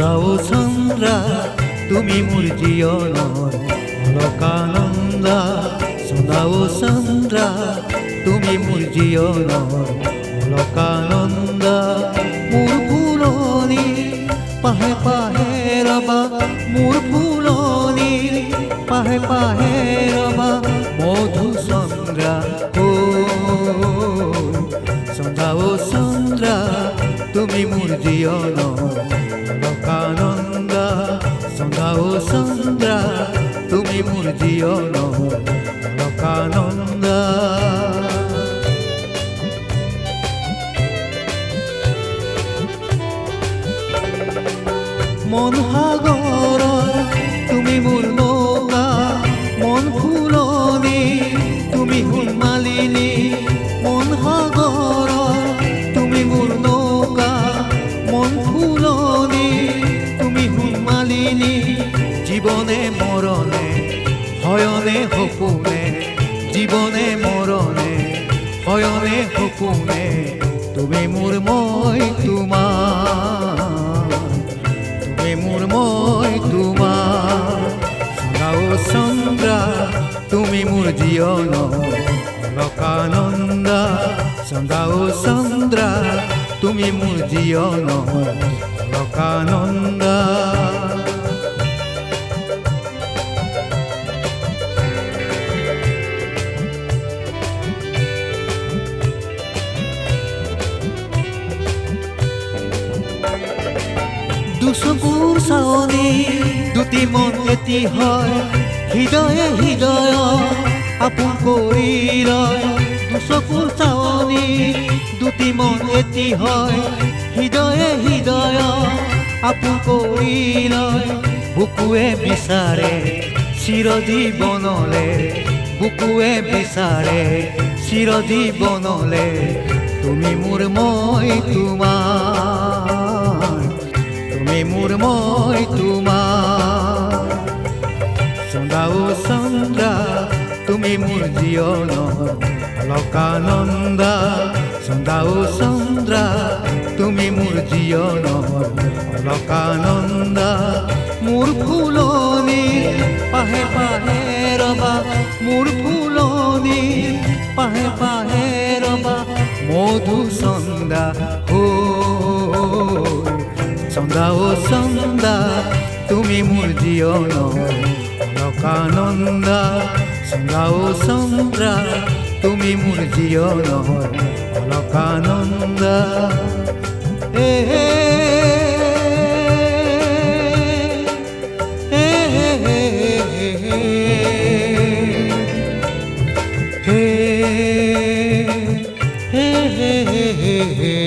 চন্দা ও চন্দ্ৰা তুমি মোৰ জীৱনৰ অলকানন্দা চন্দা ও চন্দ্ৰা তুমি মোৰ জীৱনৰ অলকানন্দা মোৰ ফুলনি, পাহে পাহে ৰবা মোৰ ফুলনি, পাহে পাহে ৰবা মধু চন্দ্ৰা ও চন্দ্ৰা ও চন্দ্ৰা তুমি মোৰ জীৱনৰ অলকানন্দা চন্দ্ৰা ও সন্ধ্যা তুমি মোর জীবন লোকানন্দা। মন জীৱনে মৰণে হয়নে সপোনে জীৱনে মৰণে হয়নে সপোনে তুমি মোৰ মই তোমাৰ তুমি মোৰ মই তোমাৰ চন্দ্ৰা চন্দ্ৰা তুমি মোৰ জীৱন অলকানন্দা চন্দ্ৰা ও চন্দ্ৰা তুমি মোৰ জীৱন অলকানন্দা দুচকুৰ চাৱনি দুটি মন এটি হয়, হৃদয়ে হৃদয়, আপোন কৰি লয় দুচকুৰ চাৱনি দুটি মন এটি হয়, হৃদয়ে হৃদয়, আপোন কৰি লয় বুকুৱে বিচাৰে চিৰজীৱনলে বুকুৱে বিচাৰে চিৰজীৱনলে তুমি মোৰ মই তোমাৰ তুমি মোৰ মই তোমাৰ চন্দা ও চন্দ্ৰা তুমি মোৰ জীৱন অলকানন্দা ও চন্দ্ৰা তুমি মোৰ জীৱন অলকানন্দা মোৰ ফুলনি, পাহে পাহে ৰবা মোৰ ফুলনি, পাহে পাহে মধু চন্দা হৈ চন্দা ও চন্দা তুমি মোৰ জীৱন লোকানন্দা চন্দা ও চন্দ্ৰা তুমি মোৰ জীৱন লোকানন্দা এ hey, hey, hey, hey.